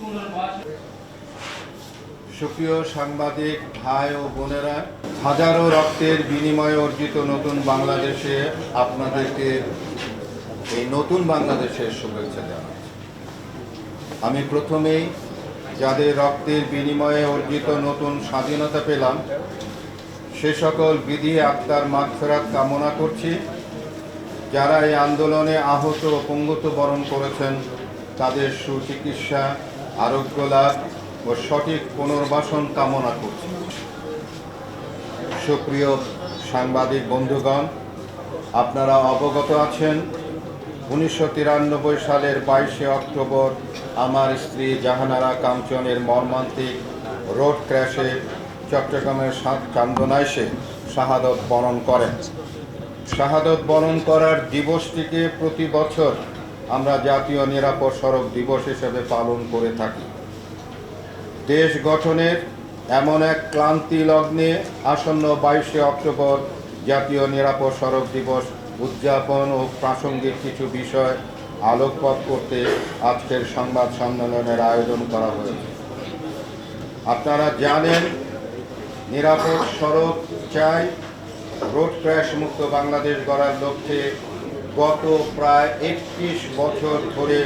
পুনর্বাস সুপ্রিয় সাংবাদিক ভাই ও বোনেরা, হাজারো রক্তের বিনিময়ে অর্জিত নতুন বাংলাদেশে আপনাদেরকে এই নতুন বাংলাদেশের শুভেচ্ছা জানাচ্ছি। আমি প্রথমেই যাদের রক্তের বিনিময়ে অর্জিত নতুন স্বাধীনতা পেলাম, সে সকল বিধি আত্মার মাগফেরাত কামনা করছি। যারা এই আন্দোলনে আহত ও পঙ্গুত বরণ করেছেন তাদের সুচিকিৎসা, আরোগ্য লাভ ও সঠিক পুনর্বাসন কামনা করছি। সুপ্রিয় সাংবাদিক বন্ধুগণ, আপনারা অবগত আছেন, উনিশশো তিরানব্বই সালের বাইশে অক্টোবর আমার স্ত্রী জাহানারা কাঞ্চনের মর্মান্তিক রোড ক্র্যাশে চট্টগ্রামের চান্দনাইশে শাহাদত বরণ করেন। শাহাদত বরণ করার দিবসটিকে প্রতি বছর আমরা জাতীয় নিরাপদ সড়ক দিবস হিসেবে পালন করে থাকি। দেশ গঠনের এমন এক ক্লান্তি লগ্নে আসন্ন বাইশে অক্টোবর জাতীয় নিরাপদ সড়ক দিবস উদযাপন ও প্রাসঙ্গিক কিছু বিষয় আলোকপাত করতে আজকের সংবাদ সম্মেলনের আয়োজন করা হয়েছে। আপনারা জানেন, নিরাপদ সড়ক চাই, রোড ক্র্যাশ মুক্ত বাংলাদেশ গড়ার লক্ষ্যে গত প্রায় একত্রিশ বছর ধরে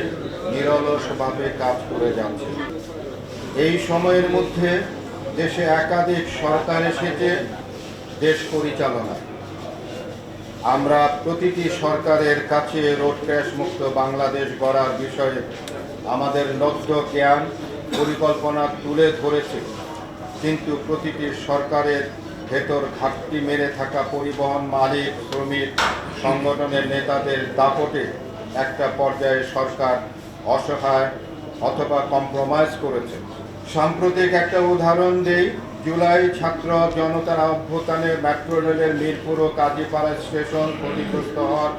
নিরলসভাবে কাজ করে যাচ্ছে। এই সময়ের মধ্যে দেশে একাধিক সরকার এসেছে, দেশ পরিচালনা। আমরা প্রতিটি সরকারের কাছে রোড ক্র্যাশ মুক্ত বাংলাদেশ গড়ার বিষয়ে আমাদের লব্ধ জ্ঞান, পরিকল্পনা তুলে ধরেছে। কিন্তু প্রতিটি সরকারের ভেতর ঘাটতি মেরে থাকা পরিবহন মালিক, শ্রমিক, সংগঠনের নেতাদের দাপটে একটা পর্যায়ে সরকার অসহায় অথবা কম্প্রোমাইজ করেছে। সাম্প্রতিক একটা উদাহরণ দেই, জুলাই ছাত্র জনতার অভ্যুত্থানে মেট্রো রেলের মিরপুর ও কাজীপাড়া স্টেশন ক্ষতিগ্রস্ত হওয়ার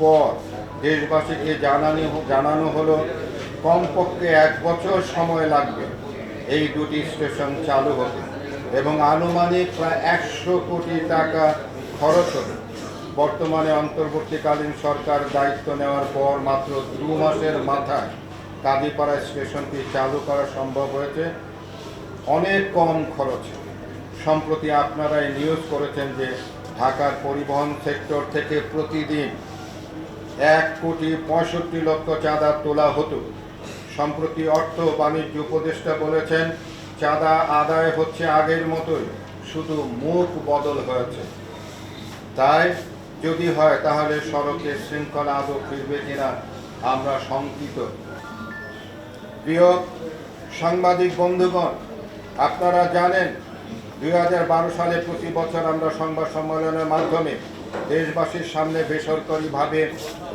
পর দেশবাসীকে জানানো জানানো হলো, কমপক্ষে এক বছর সময় লাগবে এই দুটি স্টেশন চালু হতে। এবং আনুমানিক প্রায় একশো কোটি টাকা খরচ হবে। বর্তমানে অন্তর্বর্তীকালীন সরকার দায়িত্ব নেওয়ার পর মাত্র দু মাসের মাথায় কাজীপাড়া স্টেশনটি চালু করা সম্ভব হয়েছে। অনেক কম খরচে। সম্প্রতি আপনারা এই নিউজ করেছেন যে ঢাকার পরিবহন সেক্টর থেকে প্রতিদিন এক কোটি পঁয়ষট্টি লক্ষ চাঁদা তোলা হতো। সম্প্রতি অর্থ বাণিজ্য উপদেষ্টা বলেছেন চাঁদা আদায় হচ্ছে আগের মতোই, শুধু মুখ বদল হয়েছে। তাই যদি হয়, তাহলে সড়কের শৃঙ্খলা আদৌ ফিরবে কিনা আমরা শঙ্কিত। প্রিয় সাংবাদিক বন্ধুগণ, আপনারা জানেন দু হাজার বারো সালে প্রতি বছর আমরা সংবাদ সম্মেলনের মাধ্যমে দেশবাসীর সামনে বেসরকারিভাবে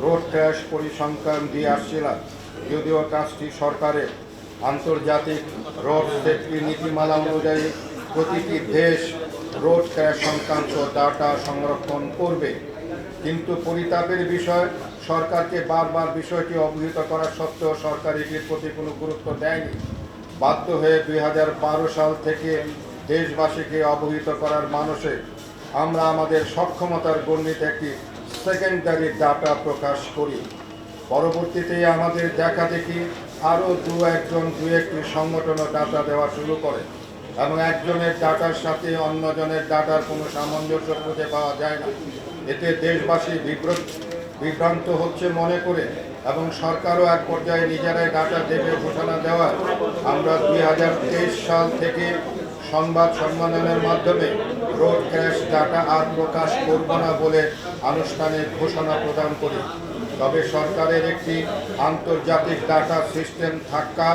রোড ক্র্যাশ পরিসংখ্যান দিয়ে আসছিলাম। যদিও কাজটি সরকারের আন্তর্জাতিক রোড সেফটি নীতিমালা অনুযায়ী প্রতিটি দেশ রোড ক্র্যাশ সংক্রান্ত ডাটা সংরক্ষণ করবে। কিন্তু পরিতাপের বিষয়, সরকারকে বারবার বিষয়টি অবহিত করা সত্ত্বেও সরকার এটির প্রতি কোনো গুরুত্ব দেয়নি। বাধ্য হয়ে দুই হাজার বারো সাল থেকে দেশবাসীকে অবহিত করার মানুষে আমরা আমাদের সক্ষমতার গণ্ডিতে একটি সেকেন্ডারি ডাটা প্রকাশ করি। পরবর্তীতে আমাদের দেখা দেখি আরও দু একজন, দু একটি সংগঠনও ডাটা দেওয়া শুরু করে এবং একজনের ডাটার সাথে অন্যজনের ডাটার কোনো সামঞ্জস্য খুঁজে পাওয়া যায় না। এতে দেশবাসী বিভ্রান্ত হচ্ছে মনে করে এবং সরকারও এক পর্যায়ে নিজেরাই ডাটা দেবে ঘোষণা দেওয়ার। আমরা দুই হাজার তেইশ সাল থেকে সংবাদ সম্মেলনের মাধ্যমে রোড ক্র্যাশ ডাটা আর প্রকাশ করব না বলে আনুষ্ঠানিক ঘোষণা প্রদান করি। তবে সরকারের একটি আন্তর্জাতিক ডাটা সিস্টেম থাকা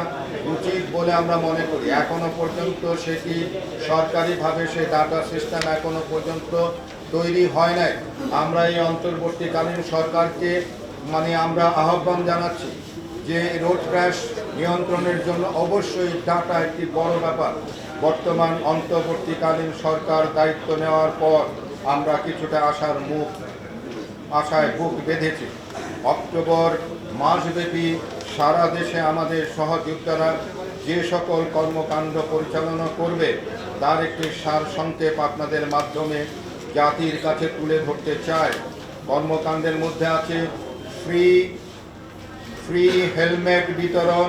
উচিত বলে আমরা মনে করি। এখনও পর্যন্ত সেটি সরকারিভাবে সেই ডাটা সিস্টেম এখনও পর্যন্ত তৈরি হয় নাই? আমরা এই অন্তর্বর্তীকালীন সরকারকে মানে আমরা আহ্বান জানাচ্ছি যে রোড ক্র্যাশ নিয়ন্ত্রণের জন্য অবশ্যই ডাটা একটি বড় ব্যাপার। বর্তমান অন্তর্বর্তীকালীন সরকার দায়িত্ব নেওয়ার পর আমরা কিছুটা আশার মুখ, আশায় বুক বেঁধেছে। অক্টোবর মাসব্যাপী সারা দেশে আমাদের সহযোদ্ধারা যে সকল কর্মকাণ্ড পরিচালনা করবে, তার একটি সার সংক্ষেপ আপনাদের মাধ্যমে জাতির কাছে তুলে ধরতে চায় কর্মকাণ্ডের মধ্যে আছে ফ্রি ফ্রি হেলমেট বিতরণ,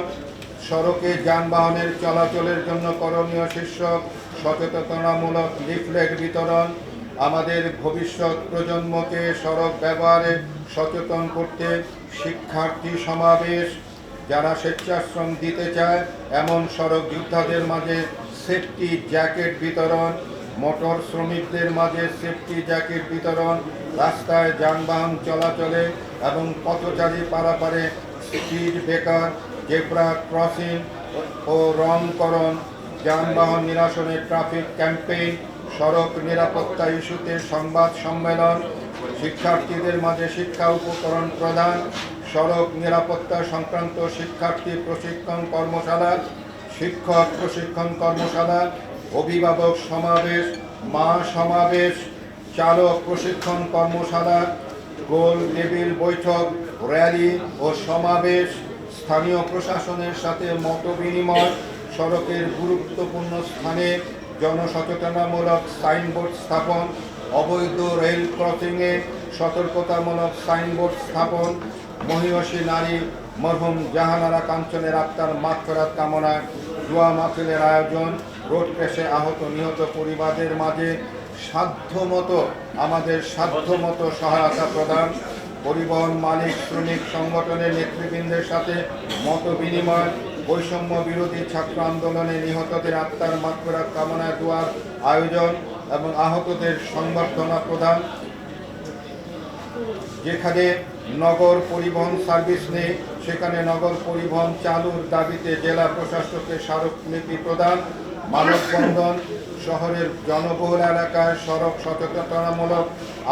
সড়কে যানবাহনের চলাচলের জন্য করণীয় শীর্ষক সচেতনতামূলক লিফলেট বিতরণ আমাদের ভবিষ্যৎ প্রজন্মকে সড়ক ব্যবহারে সচেতন করতে শিক্ষার্থী সমাবেশ, যারা স্বেচ্ছাশ্রম দিতে চায়, এমন সড়ক যোদ্ধাদের মাঝে সেফটি জ্যাকেট বিতরণ মোটর শ্রমিকদের মাঝে সেফটি জ্যাকেট বিতরণ, রাস্তায় যানবাহন চলাচলে এবং পথচারী পারাপারে স্পিড ব্রেকার জেব্রা ক্রসিং ও রংকরণ, যানবাহন নিরাসনে ট্রাফিক ক্যাম্পেইন সড়ক নিরাপত্তা ইস্যুতে সংবাদ সম্মেলন, শিক্ষার্থীদের মাঝে শিক্ষা উপকরণ প্রদান, সড়ক নিরাপত্তা সংক্রান্ত শিক্ষার্থী প্রশিক্ষণ কর্মশালা, শিক্ষক প্রশিক্ষণ কর্মশালা, অভিভাবক সমাবেশ, মা সমাবেশ, চালক প্রশিক্ষণ কর্মশালা, গোল টেবিল বৈঠক, র্যালি ও সমাবেশ, স্থানীয় প্রশাসনের সাথে মত বিনিময় সড়কের গুরুত্বপূর্ণ স্থানে জনসচেতনামূলক সাইনবোর্ড স্থাপন, অবৈধ রেল ক্রসিংয়ে সতর্কতামূলক সাইনবোর্ড স্থাপন, মহিষী নারী মরহুম জাহানারা কাঞ্চনের আত্মার মাগফেরাত কামনায় দোয়া মাহফিলের আয়োজন, রোড ক্রেশে আহত নিহত পরিবারের মাঝে সাধ্যমতো, আমাদের সাধ্যমতো সহায়তা প্রদান, পরিবহন মালিক, শ্রমিক সংগঠনের নেতৃবৃন্দের সাথে মত বিনিময় বৈষম্য বিরোধী ছাত্র আন্দোলনে নিহতদের আত্মার মাগফেরাত কামনায় দোয়ার আয়োজন এবং আহতদের সংবর্ধনা প্রদান। যেখানে নগর পরিবহন সার্ভিস নেই, সেখানে নগর পরিবহন চালুর দাবিতে জেলা প্রশাসকের স্মারকলিপি প্রদান। মানববন্ধন শহরের জনবহুল এলাকায় সড়ক সচেতনতামূলক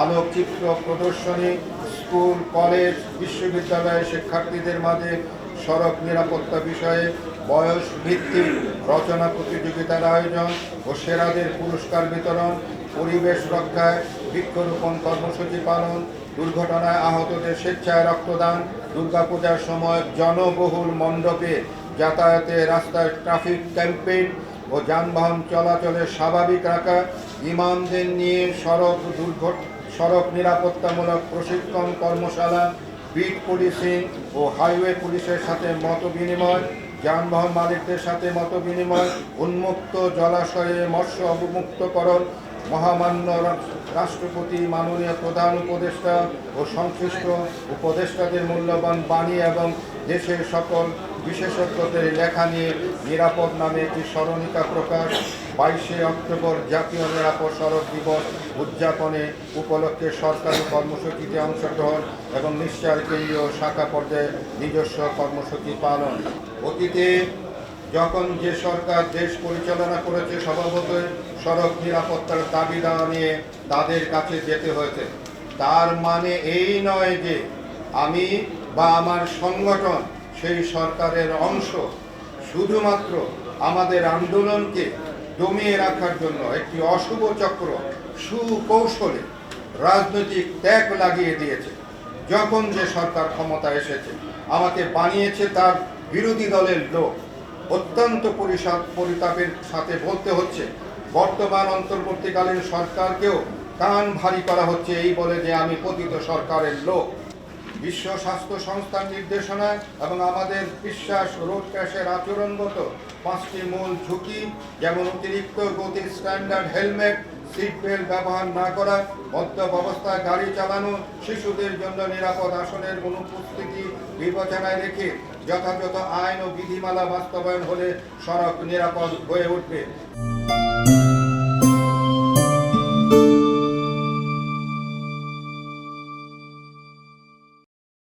আলোকচিত্র প্রদর্শনী, স্কুল, কলেজ, বিশ্ববিদ্যালয়ের শিক্ষার্থীদের মাঝে সড়ক নিরাপত্তা বিষয়ে বয়স ভিত্তিক রচনা প্রতিযোগিতার আয়োজন ও সেরাদের পুরস্কার বিতরণ, পরিবেশ রক্ষায় বৃক্ষরোপণ কর্মসূচি পালন, দুর্ঘটনায় আহতদের স্বেচ্ছায় রক্তদান, দুর্গাপূজার সময় জনবহুল মণ্ডপে যাতায়াতে রাস্তায় ট্রাফিক ক্যাম্পেইন ও যানবাহন চলাচলে স্বাভাবিক রাখা, ইমামদের নিয়ে সড়ক দুর্ঘট, সড়ক নিরাপত্তামূলক প্রশিক্ষণ কর্মশালা বিট পুলিশিং ও হাইওয়ে পুলিশের সাথে মত বিনিময়, যানবাহন মালিকদের সাথে মত বিনিময়, উন্মুক্ত জলাশয়ে মৎস্য অবমুক্তকরণ, মহামান্য রাষ্ট্রপতি, মাননীয় প্রধান উপদেষ্টা ও সংশ্লিষ্ট উপদেষ্টাদের মূল্যবান বাণী এবং দেশের সকল বিশেষজ্ঞদের লেখা নিয়ে নিরাপদ নামে একটি স্মরণিকা প্রকাশ। বাইশে অক্টোবর জাতীয় নিরাপদ সড়ক দিবস উদযাপনে উপলক্ষে সরকারি কর্মসূচিতে অংশগ্রহণ এবং নিশ্চয় কেন্দ্রীয় শাখা পর্যায়ে নিজস্ব কর্মসূচি পালন। অতীতে যখন যে সরকার দেশ পরিচালনা করেছে স্বভাবতই সড়ক নিরাপত্তার দাবি দেওয়া নিয়ে তাদের কাছে যেতে হয়েছে। তার মানে এই নয় যে আমি বা আমার সংগঠন সেই সরকারের অংশ শুধুমাত্র আমাদের আন্দোলনকে দমিয়ে রাখার জন্য একটি অশুভ চক্র সুকৌশলে রাজনৈতিক ত্যাগ লাগিয়ে দিয়েছে। যখন যে সরকার ক্ষমতা এসেছে, আমাকে বানিয়েছে তার বিরোধী দলের লোক। অত্যন্ত পরিষদ পরিতাপের সাথে বলতে হচ্ছে, বর্তমান অন্তর্বর্তীকালীন সরকারকেও কান ভারী করা হচ্ছে। এই বলে যে আমি পতিত সরকারের লোক। বিশ্ব স্বাস্থ্য সংস্থার নির্দেশনা এবং আমাদের বিশ্বাস রোড ক্র্যাশের আচরণগত পাঁচটি মূল ঝুঁকি, যেমন অতিরিক্ত গতির স্ট্যান্ডার্ড হেলমেট, সিট বেল্ট ব্যবহার না করা মদ্যপ অবস্থায় গাড়ি চালানো, শিশুদের জন্য নিরাপদ আসনের অনুপস্থিতি বিবেচনায় রেখে যথাযথ আইন ও বিধিমালা বাস্তবায়ন হলে সড়ক নিরাপদ হয়ে উঠবে।